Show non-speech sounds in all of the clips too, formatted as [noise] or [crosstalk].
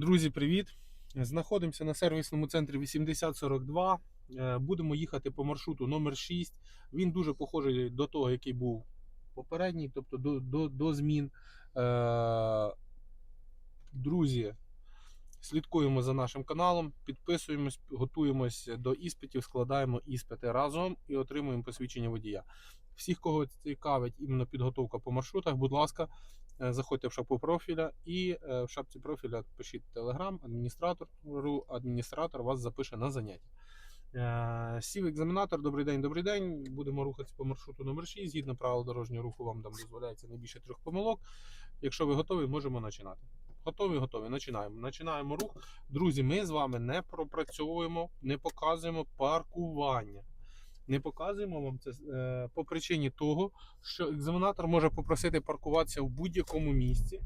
Друзі, привіт! Знаходимося на сервісному центрі 8042. Е, Будемо їхати по маршруту номер 6. Він дуже похожий до того, який був попередній, тобто до, до, до змін. Е, Друзі, слідкуємо за нашим каналом, підписуємось, готуємось до іспитів, складаємо іспити разом і отримуємо посвідчення водія. Всіх, кого цікавить іменно підготовка по маршрутах, будь ласка, Е, Заходьте в шапку профіля і е, в шапці профіля пишіть телеграм, адміністратор, адміністратор вас запише на заняття. Е, Сів екзаменатор, добрий день, добрий день. Будемо рухатися по маршруту номер 6. Згідно правил дорожнього руху, вам там дозволяється не більше трьох помилок. Якщо ви готові, можемо починати. Готові, готові. Починаємо. Починаємо рух. Друзі, ми з вами не пропрацьовуємо, не показуємо паркування. Не показуємо вам це е, по причині того, що екзаменатор може попросити паркуватися в будь-якому місці,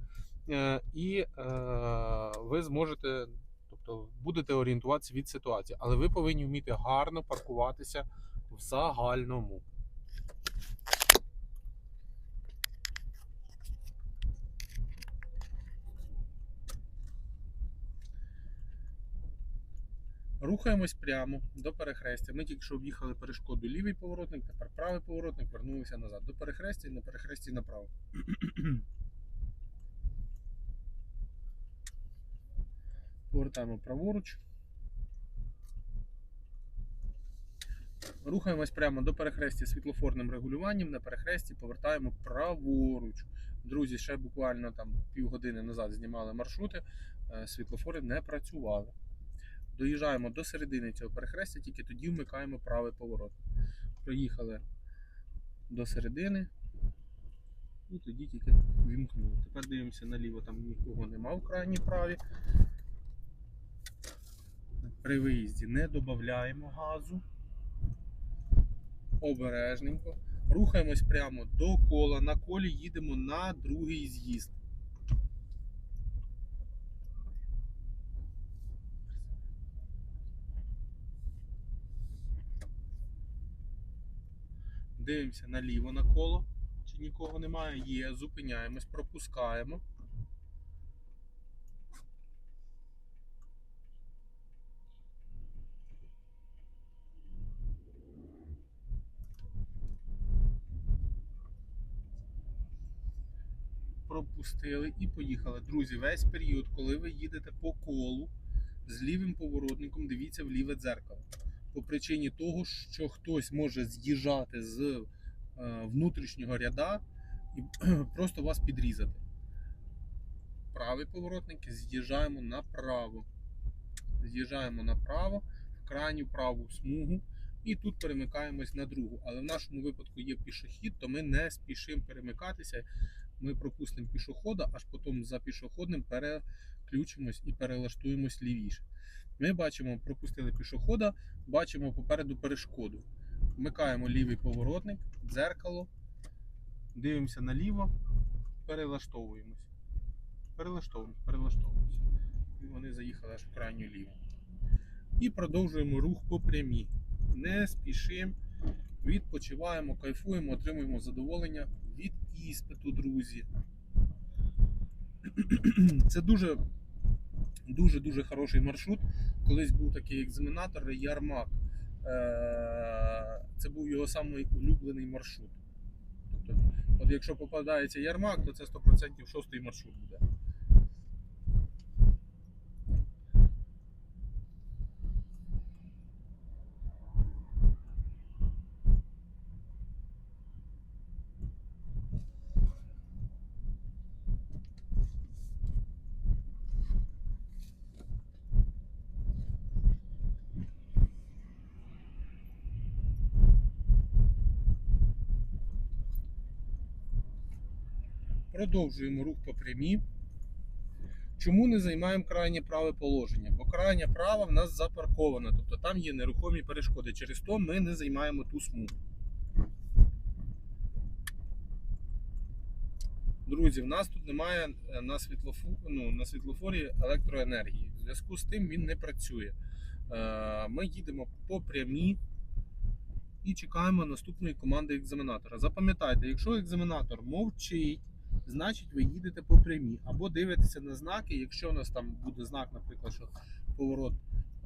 е, і е, ви зможете, тобто будете орієнтуватися від ситуації, але ви повинні вміти гарно паркуватися в загальному. Рухаємось прямо до перехрестя. Ми тільки що об'їхали перешкоду лівий поворотник, тепер правий поворотник, вернулися назад. До перехрестя і на перехресті направо. [clears throat] Повертаємо праворуч. Рухаємось прямо до перехрестя світлофорним регулюванням. На перехресті повертаємо праворуч. Друзі, ще буквально там півгодини назад знімали маршрути, е, світлофори не працювали. Доїжджаємо до середини цього перехрестя, тільки тоді вмикаємо правий поворот. Проїхали до середини і тоді тільки вімкнули. Тепер дивимося наліво, там нікого нема в крайній праві. При виїзді не додаємо газу. Обережненько. Рухаємось прямо до кола. На колі їдемо на другий з'їзд. Дивимося наліво на коло, чи нікого немає. Є, зупиняємось, пропускаємо. Пропустили і поїхали. Друзі, весь період, коли ви їдете по колу з лівим поворотником, дивіться в ліве дзеркало по причині того, що хтось може з'їжджати з е, внутрішнього ряда і [clears throat] просто вас підрізати. Правий поворотник, з'їжджаємо направо. З'їжджаємо направо, в крайню праву смугу, і тут перемикаємось на другу. Але в нашому випадку є пішохід, то ми не спішимо перемикатися. Ми пропустимо пішохода, аж потім за пішоходним переключимось і перелаштуємось лівіше. Ми бачимо, пропустили пішохода, бачимо попереду перешкоду. Вмикаємо лівий поворотник, дзеркало, дивимося наліво, перелаштовуємось. Перелаштовуємось, перелаштовуємося. І вони заїхали аж в крайню ліву. І продовжуємо рух по прямій. Не спішимо, відпочиваємо, кайфуємо, отримуємо задоволення від іспиту, друзі. [clears throat] Це дуже дуже дуже хороший маршрут. Колись був такий екзаменатор Ярмак. Е, Це був його самий улюблений маршрут. Тобто, от якщо попадається Ярмак, то це 100% шостий маршрут буде. Продовжуємо рух по прямій. Чому не займаємо крайнє праве положення? Бо крайнє право в нас запарковано, тобто там є нерухомі перешкоди. Через то ми не займаємо ту смугу. Друзі, в нас тут немає е, на, світлофу... ну, на світлофорі електроенергії. В зв'язку з тим він не працює. Е, Ми їдемо по прямій і чекаємо наступної команди екзаменатора. Запам'ятайте, якщо екзаменатор мовчить, значить ви їдете по прямій. Або дивитеся на знаки, якщо у нас там буде знак, наприклад, що поворот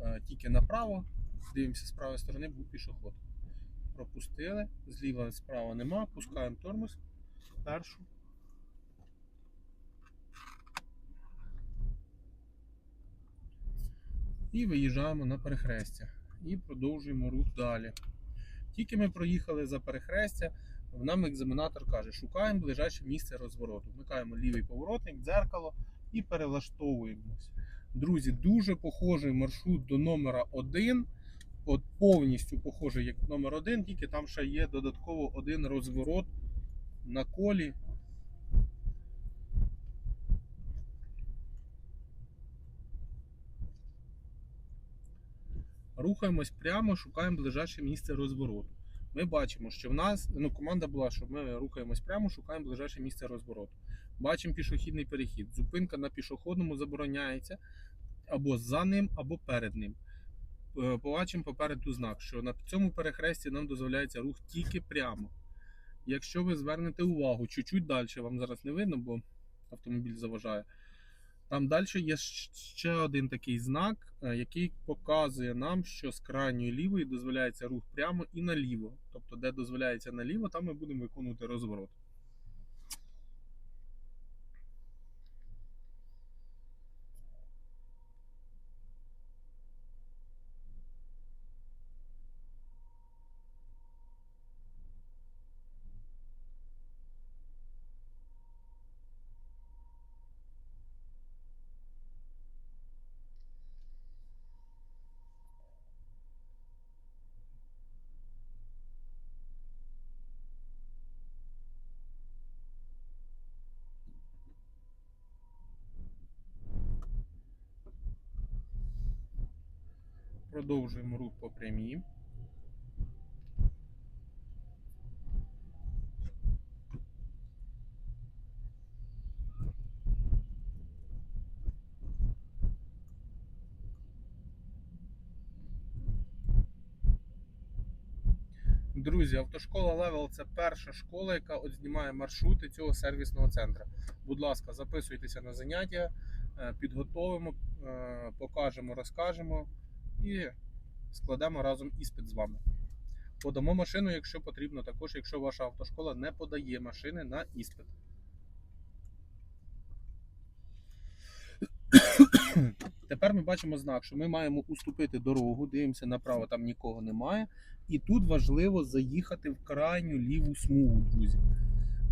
е, тільки направо, дивимося з правої сторони, був пішоход. Пропустили, зліва справа нема, пускаємо тормоз першу. І виїжджаємо на перехрестя. І продовжуємо рух далі. Тільки ми проїхали за перехрестя, нам екзаменатор каже, шукаємо ближайше місце розвороту. Вмикаємо лівий поворотник, дзеркало і перелаштовуємось. Друзі, дуже похожий маршрут до номера 1. От повністю похожий як номер 1, тільки там ще є додатково один розворот на колі. Рухаємось прямо, шукаємо ближайше місце розвороту. Ми бачимо, що в нас ну, команда була, що ми рухаємось прямо, шукаємо ближайше місце розвороту. Бачимо пішохідний перехід. Зупинка на пішохідному забороняється або за ним, або перед ним. Е, Побачимо попереду знак, що на цьому перехресті нам дозволяється рух тільки прямо. Якщо ви звернете увагу, чуть-чуть далі, вам зараз не видно, бо автомобіль заважає. Там далі є ще один такий знак, е, який показує нам, що з крайньої лівої дозволяється рух прямо і наліво. Тобто, де дозволяється наліво, там ми будемо виконувати розворот. Продовжуємо рух по прямій. Друзі, автошкола Level це перша школа, яка знімає маршрути цього сервісного центру. Будь ласка, записуйтеся на заняття, е, підготовимо, е, покажемо, розкажемо і складемо разом іспит з вами. Подамо машину, якщо потрібно, також якщо ваша автошкола не подає машини на іспит. Тепер ми бачимо знак, що ми маємо уступити дорогу, дивимося направо, там нікого немає. І тут важливо заїхати в крайню ліву смугу, друзі.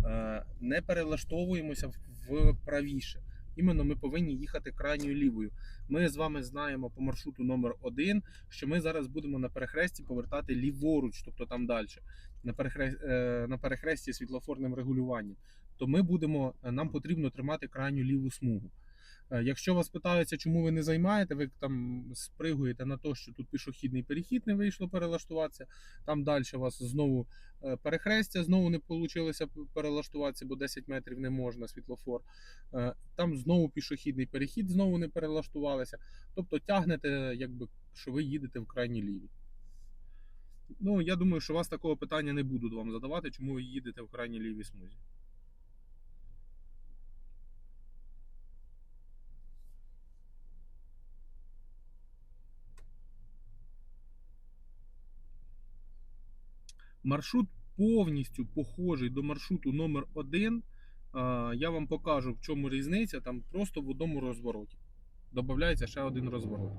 Е, Не перелаштовуємося в- в правіше. Іменно ми повинні їхати крайньою лівою. Ми з вами знаємо по маршруту номер 1 що ми зараз будемо на перехресті повертати ліворуч, тобто там далі, на, перехре... е, на перехресті світлофорним регулюванням. То ми будемо, е, нам потрібно тримати крайню ліву смугу. Е, Якщо вас питаються, чому ви не займаєте, ви там спригуєте на те, що тут пішохідний перехід не вийшло перелаштуватися. Там далі у вас знову е, перехрестя, знову не вийшло перелаштуватися, бо 10 метрів не можна світлофор. Е, Там знову пішохідний перехід, знову не перелаштувалися. Тобто тягнете, якби, що ви їдете в крайній лівій. Ну, я думаю, що вас такого питання не будуть вам задавати, чому ви їдете в крайній лівій смузі. Маршрут повністю похожий до маршруту номер 1 Я вам покажу, в чому різниця. Там просто в одному розвороті. Додається ще один розворот.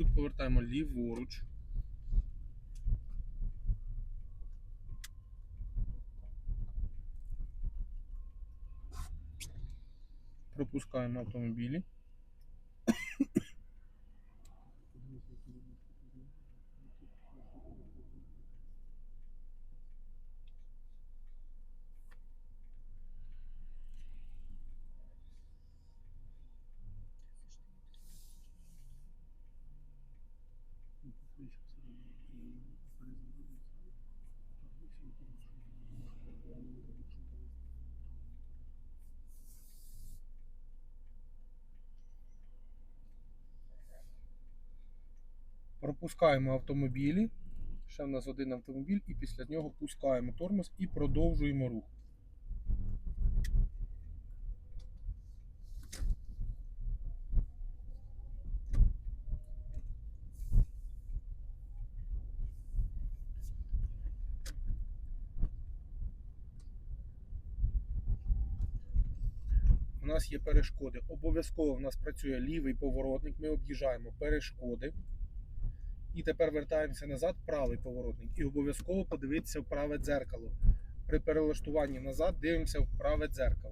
Тут повертаємо ліворуч. Пропускаємо автомобілі. Пропускаємо автомобілі. Ще в нас один автомобіль, і після нього пускаємо тормоз і продовжуємо рух. У нас є перешкоди. Обов'язково в нас працює лівий поворотник. Ми об'їжджаємо перешкоди. І тепер вертаємося назад, правий поворотник. І обов'язково подивитися в праве дзеркало. При перелаштуванні назад дивимося в праве дзеркало.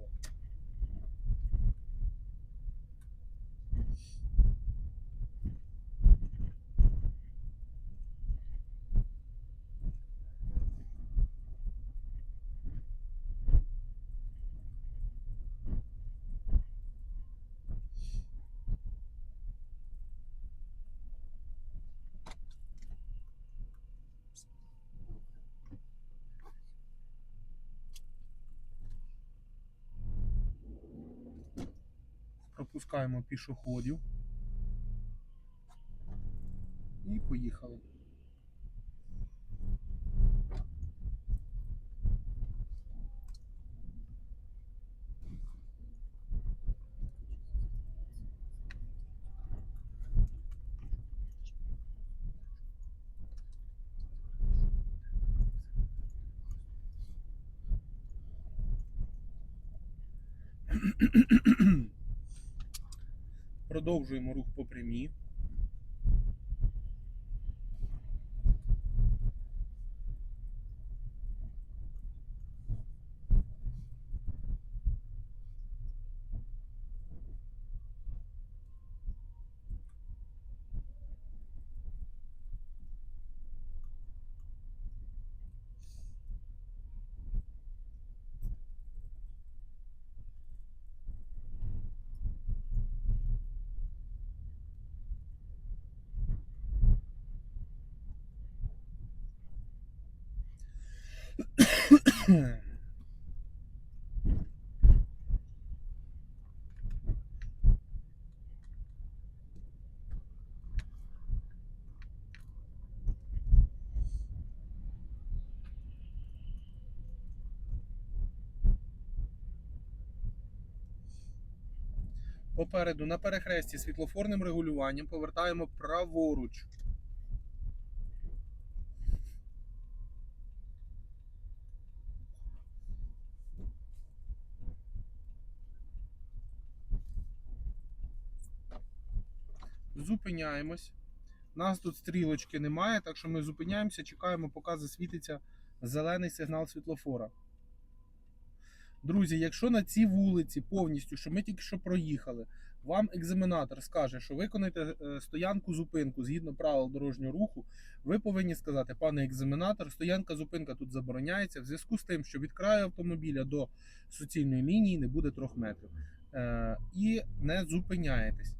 Пропускаємо пішоходів. І поїхали. Продовжуємо рух по прямій. Попереду на перехресті світлофорним регулюванням повертаємо праворуч. Зупиняємось. Нас тут стрілочки немає, так що ми зупиняємося, чекаємо, поки засвітиться зелений сигнал світлофора. Друзі, якщо на цій вулиці повністю, що ми тільки що проїхали, вам екзаменатор скаже, що виконайте е, стоянку зупинку згідно правил дорожнього руху, ви повинні сказати, пане екзаменатор, стоянка зупинка тут забороняється в зв'язку з тим, що від краю автомобіля до суцільної лінії не буде трьох метрів. Е, і не зупиняєтесь.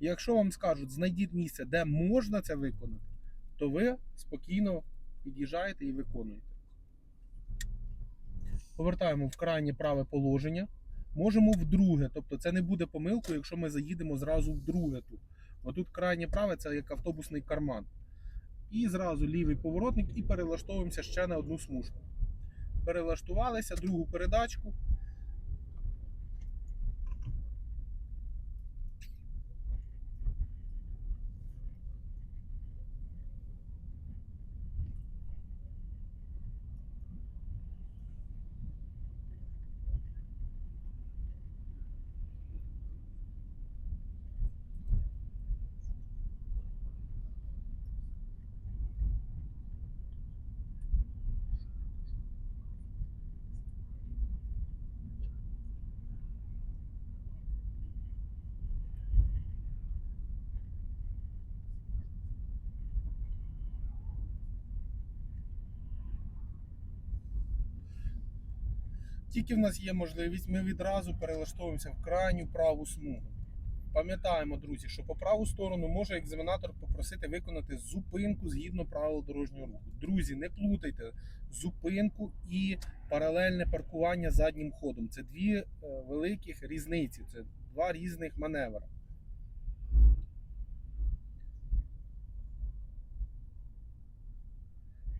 Якщо вам скажуть, знайдіть місце, де можна це виконати, то ви спокійно під'їжджаєте і виконуєте. Повертаємо в крайнє праве положення. Можемо в друге, тобто це не буде помилкою, якщо ми заїдемо зразу в друге тут. Отут крайнє праве це як автобусний карман. І зразу лівий поворотник і перелаштовуємося ще на одну смужку. Перелаштувалися, другу передачку. Тільки в нас є можливість, ми відразу перелаштовуємося в крайню праву смугу. Пам'ятаємо, друзі, що по праву сторону може екзаменатор попросити виконати зупинку згідно правил дорожнього руху. Друзі, не плутайте зупинку і паралельне паркування заднім ходом. Це дві е, великих різниці, це два різних маневри.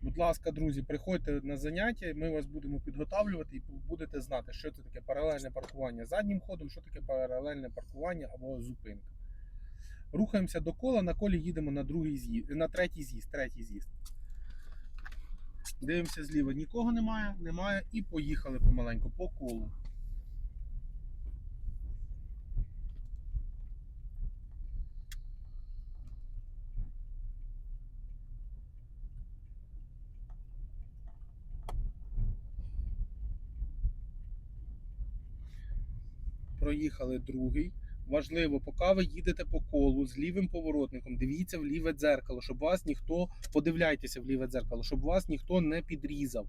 Будь ласка, друзі, приходьте на заняття, ми вас будемо підготавлювати і будете знати, що це таке паралельне паркування заднім ходом, що таке паралельне паркування або зупинка. Рухаємося до кола, на колі їдемо на другий з'їзд, на третій з'їзд, третій з'їзд. Дивимося зліва, нікого немає, немає, і поїхали помаленьку по колу. Проїхали другий. Важливо, поки ви їдете по колу з лівим поворотником, дивіться в ліве дзеркало, щоб вас ніхто подивляйтеся в ліве дзеркало, щоб вас ніхто не підрізав.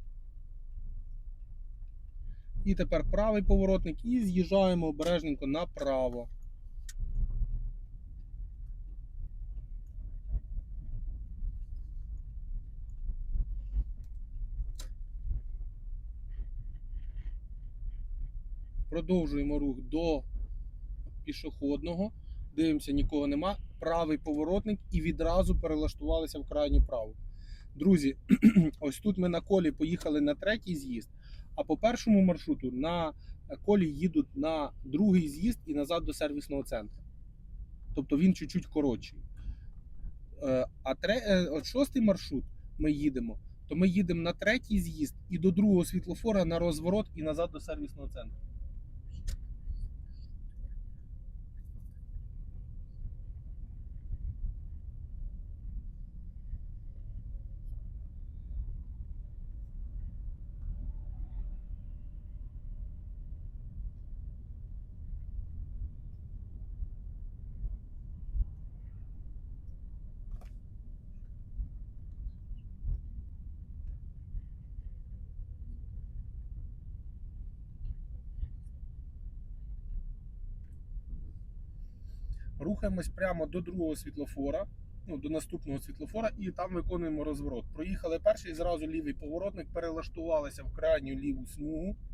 І тепер правий поворотник і з'їжджаємо обережненько направо. Продовжуємо рух до пішохідного. Дивимося, нікого нема. Правий поворотник і відразу перелаштувалися в крайню праву. Друзі, [clears throat] ось тут ми на колі поїхали на третій з'їзд, а по першому маршруту на колі їдуть на другий з'їзд і назад до сервісного центру. Тобто він чуть-чуть коротший. Е, А тре... е, от шостий маршрут ми їдемо, то ми їдемо на третій з'їзд і до другого світлофора на розворот і назад до сервісного центру. Рухаємось прямо до другого світлофора, ну, до наступного світлофора, і там виконуємо розворот. Проїхали перший, зразу лівий поворотник, перелаштувалися в крайню ліву смугу. [clears throat]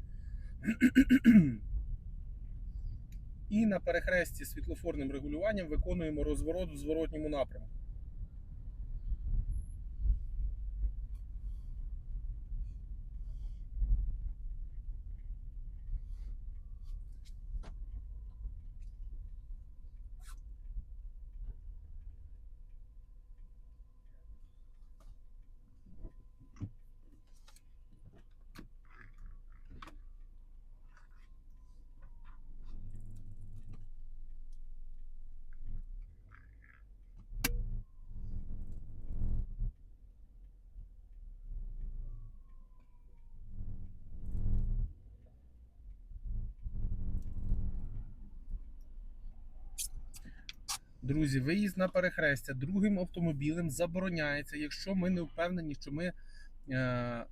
І на перехресті світлофорним регулюванням виконуємо розворот в зворотньому напрямку. Друзі, виїзд на перехрестя другим автомобілем забороняється, якщо ми не впевнені, що ми е,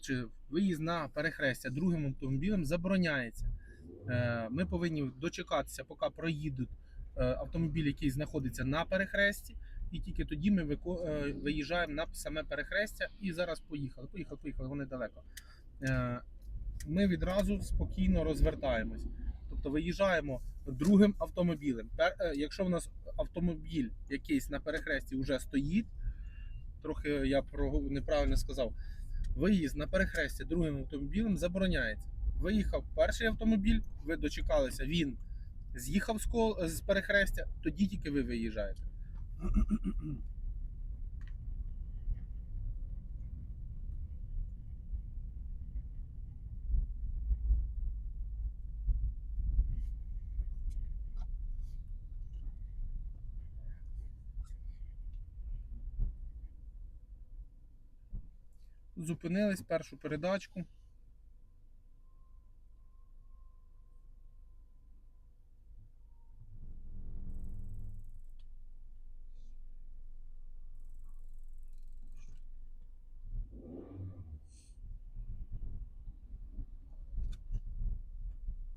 чи виїзд на перехрестя другим автомобілем забороняється. Е, ми повинні дочекатися, поки проїдуть е, автомобіль, який знаходиться на перехресті, і тільки тоді ми е, виїжджаємо на саме перехрестя і зараз поїхали. Поїхали, поїхали, вони далеко. Е, ми відразу спокійно розвертаємось. Тобто виїжджаємо другим автомобілем. Е, Якщо в нас автомобіль якийсь на перехресті вже стоїть, трохи я неправильно сказав. Виїзд на перехрестя другим автомобілем забороняється. Виїхав перший автомобіль, ви дочекалися, він з'їхав з перехрестя, тоді тільки ви виїжджаєте. Зупинились першу передачку.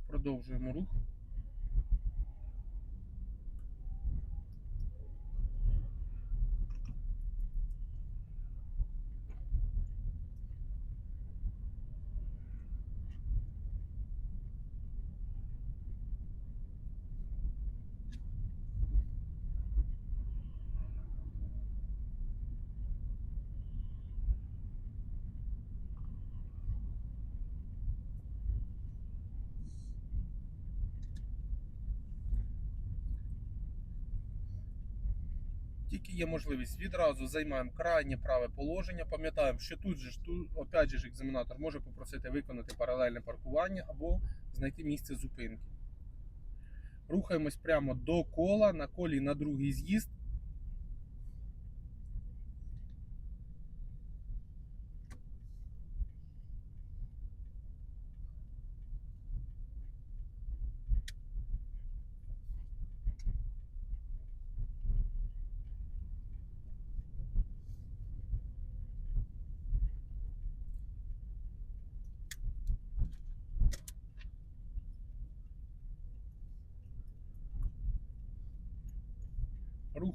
Продовжуємо рух. Є можливість, відразу займаємо крайнє праве положення. Пам'ятаємо, що тут же тут, опять же екзаменатор може попросити виконати паралельне паркування або знайти місце зупинки. Рухаємось прямо до кола, на колі на другий з'їзд.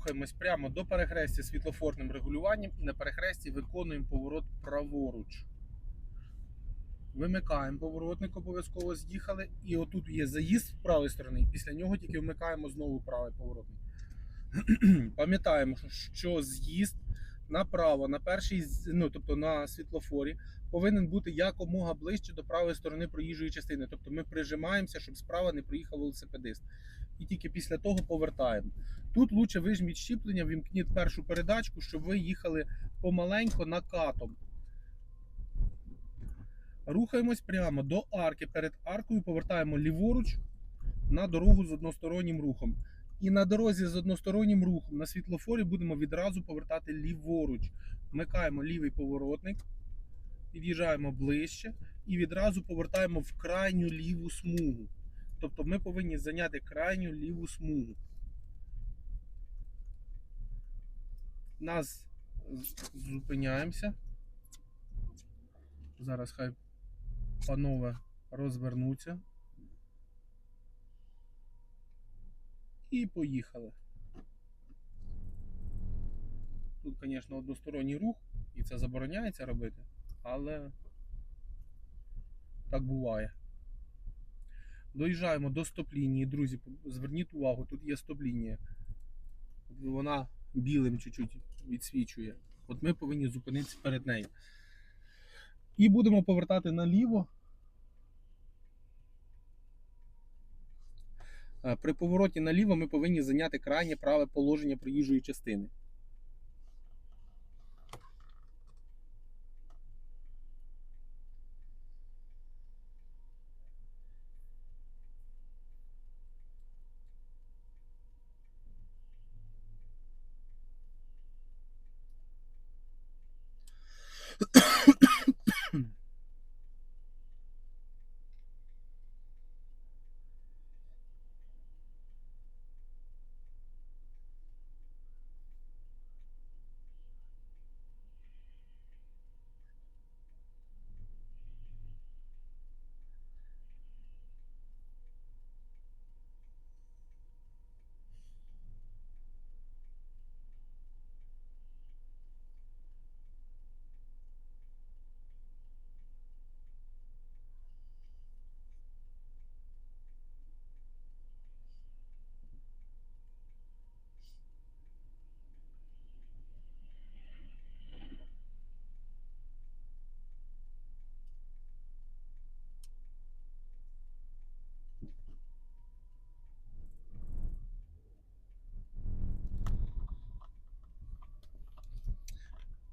Рухаємось прямо до перехрестя світлофорним регулюванням і на перехресті виконуємо поворот праворуч. Вимикаємо поворотник, обов'язково з'їхали. І отут є заїзд з правої сторони, і після нього тільки вмикаємо знову правий поворотник. [clears throat] Пам'ятаємо, що з'їзд направо, на перший, ну тобто на світлофорі, повинен бути якомога ближче до правої сторони проїжджої частини. Тобто ми прижимаємося, щоб справа не проїхав велосипедист. І тільки після того повертаємо. Тут лучше вижміть щіплення, вімкніть першу передачку, щоб ви їхали помаленько накатом. Рухаємось прямо до арки. Перед аркою повертаємо ліворуч на дорогу з одностороннім рухом. І на дорозі з одностороннім рухом на світлофорі будемо відразу повертати ліворуч. Вмикаємо лівий поворотник, під'їжджаємо ближче і відразу повертаємо в крайню ліву смугу. Тобто ми повинні зайняти крайню ліву смугу. Нас зупиняємося. Зараз хай панове розвернуться. І поїхали. Тут, звісно, односторонній рух, і це забороняється робити, але так буває. Доїжджаємо до стоп-лінії, друзі. Зверніть увагу, тут є стоп-лінія. Вона білим чуть-чуть відсвічує. От ми повинні зупинитися перед нею. І будемо повертати наліво. Е, При повороті наліво ми повинні зайняти крайнє праве положення проїжджої частини.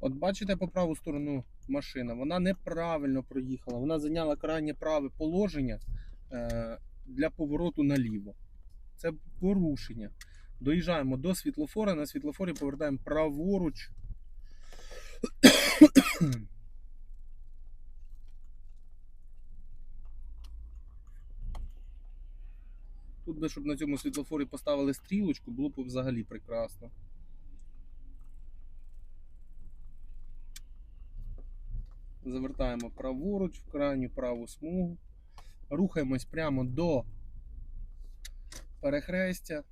От бачите по праву сторону машина, вона неправильно проїхала. Вона зайняла крайнє праве положення е, для повороту наліво. Це порушення. Доїжджаємо до світлофора, на світлофорі повертаємо праворуч. Тут би, щоб на цьому світлофорі поставили стрілочку, було б взагалі прекрасно. Завертаємо праворуч в крайню праву смугу. рухаємось прямо до перехрестя.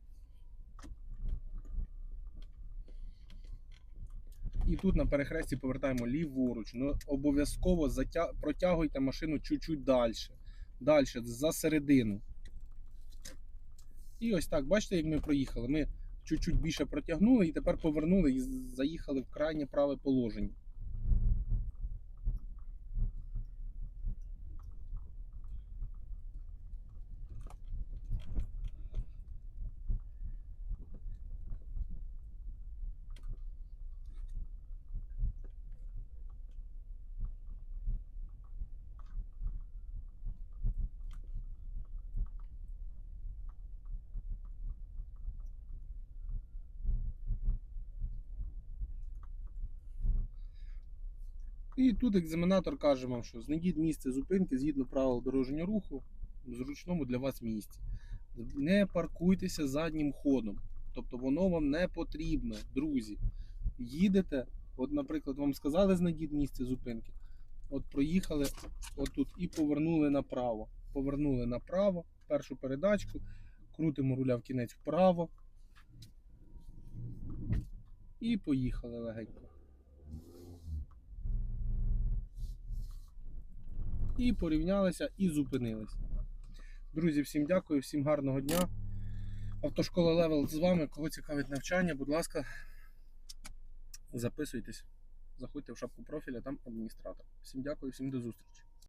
І тут на перехресті повертаємо ліворуч. Ну, обов'язково затя... протягуйте машину чуть-чуть далі. Далі, за середину. І ось так, бачите, як ми проїхали. Ми чуть-чуть більше протягнули і тепер повернули і заїхали в крайнє праве положення. І тут екзаменатор каже вам, що знайдіть місце зупинки згідно правил дорожнього руху в зручному для вас місці. Не паркуйтеся заднім ходом. Тобто воно вам не потрібно, друзі. Їдете, от, наприклад, вам сказали знайдіть місце зупинки. От проїхали отут і повернули направо. Повернули направо, першу передачку, крутимо руля в кінець вправо. І поїхали легенько. І порівнялися і зупинилися. Друзі, всім дякую, всім гарного дня. Автошкола Левел з вами. Кого цікавить навчання, будь ласка, записуйтесь. Заходьте в шапку профіля, там адміністратор. Всім дякую, всім до зустрічі.